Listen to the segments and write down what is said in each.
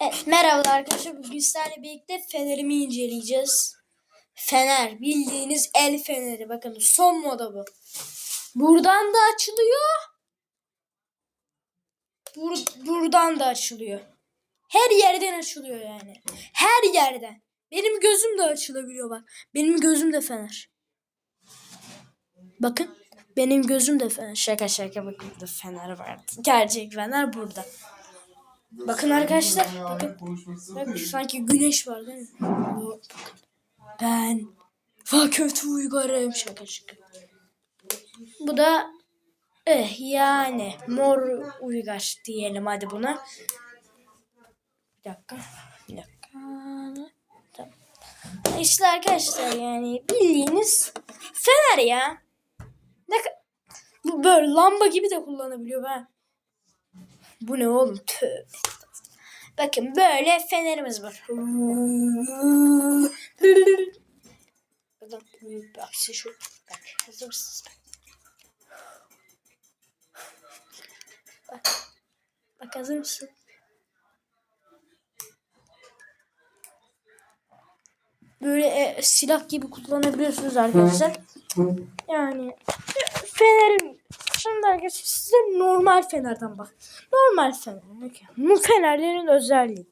Evet, merhabalar arkadaşlar. Bugün sizlerle birlikte fenerimi inceleyeceğiz. Fener. Bildiğiniz el feneri. Bakın son moda bu. Buradan da açılıyor. Bur- buradan da açılıyor. Her yerden açılıyor yani. Her yerden. Benim gözüm de açılabiliyor bak. Benim gözüm de fener. Bakın. Benim gözüm de fener. Şaka şaka bakın burada fener var. Gerçek fener burada. Bakın arkadaşlar. Bakın. Bak, sanki güneş var değil mi? Ben fakülte uygarım. Şaka şaka. Bu da eh yani mor uygar diyelim hadi buna. Bir dakika. Bir dakika. Tamam. İşte arkadaşlar yani bildiğiniz fener ya. Ne bu böyle lamba gibi de kullanabiliyor ben. Bu ne oğlum? Tövbe. Bakın böyle fenerimiz var. Bakın bak size şu. Bak hazır mısınız? Bak. Bak hazır mısın? Böyle e, silah gibi kullanabiliyorsunuz arkadaşlar. Yani fenerin şimdi arkadaşlar size normal fenerden bak. Normal fener. Bu fenerlerin özelliği.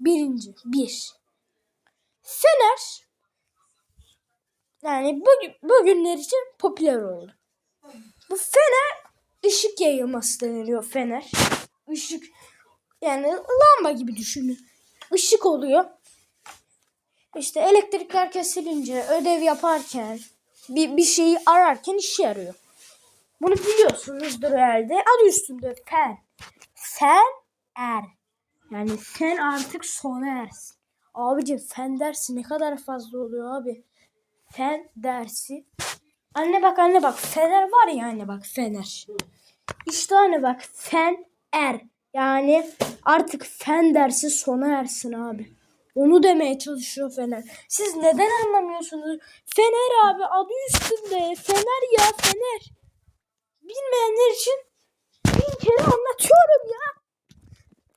Birinci. Bir. Fener yani bugün, bugünler için popüler oldu. Bu fener ışık yayılması deniliyor fener. Işık yani lamba gibi düşünün. Işık oluyor. İşte elektrikler kesilince ödev yaparken bir, bir şeyi ararken işe yarıyor. Bunu biliyorsunuzdur herhalde. Adı üstünde fen. Fen er. Yani sen artık sona ersin. Abicim fen dersi ne kadar fazla oluyor abi. Fen dersi. Anne bak anne bak fener var ya anne bak fener. İşte anne bak fen er. Yani artık fen dersi sona ersin abi. Onu demeye çalışıyor Fener. Siz neden anlamıyorsunuz? Fener abi adı üstünde. Fener ya Fener. Bilmeyenler için bin kere anlatıyorum ya.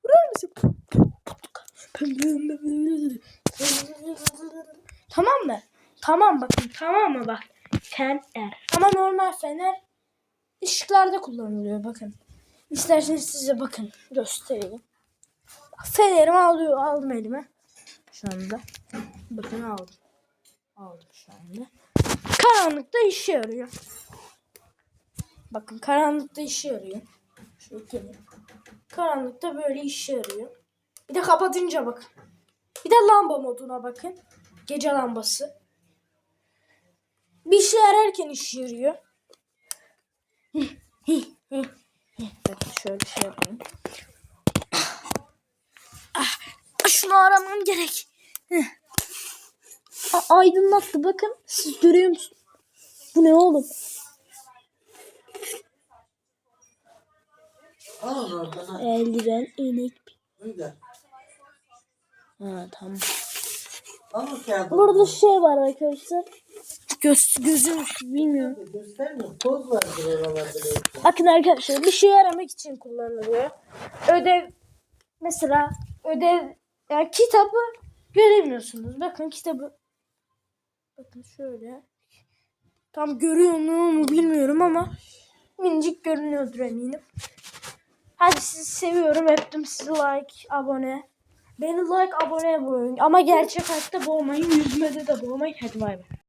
Vurar mısın? Tamam mı? Tamam bakın tamam mı bak. Fener. Ama normal fener ışıklarda kullanılıyor bakın. İsterseniz size bakın göstereyim. Fenerimi alıyor, aldım elime. Şu anda. Bakın aldım. Aldım şu anda. Karanlıkta işe yarıyor. Bakın karanlıkta işe yarıyor. Şöyle Karanlıkta böyle işe yarıyor. Bir de kapatınca bakın. Bir de lamba moduna bakın. Gece lambası. Bir şey ararken işe yarıyor. Bakın şöyle şey yapayım. Ah, şunu aramam gerek. A- aydınlattı bakın. Siz görüyor musunuz? Bu ne oğlum? Al oradan ha. Eldiven, inek. Öyle. Ha tamam. Al o kağıdı. Burada şey var arkadaşlar. Göz, gözüm bilmiyorum. Göstermiyor. Toz vardır oralarda belki. Bakın arkadaşlar bir şey aramak için kullanılıyor. Ödev mesela ödev yani kitabı göremiyorsunuz. Bakın kitabı bakın şöyle tam görüyor mu bilmiyorum ama minicik görünüyordur eminim. Hadi sizi seviyorum. Öptüm sizi like, abone. Beni like, abone boyun. Ama gerçek hayatta boğmayın. Yüzmede de boğmayın. Hadi bay bay.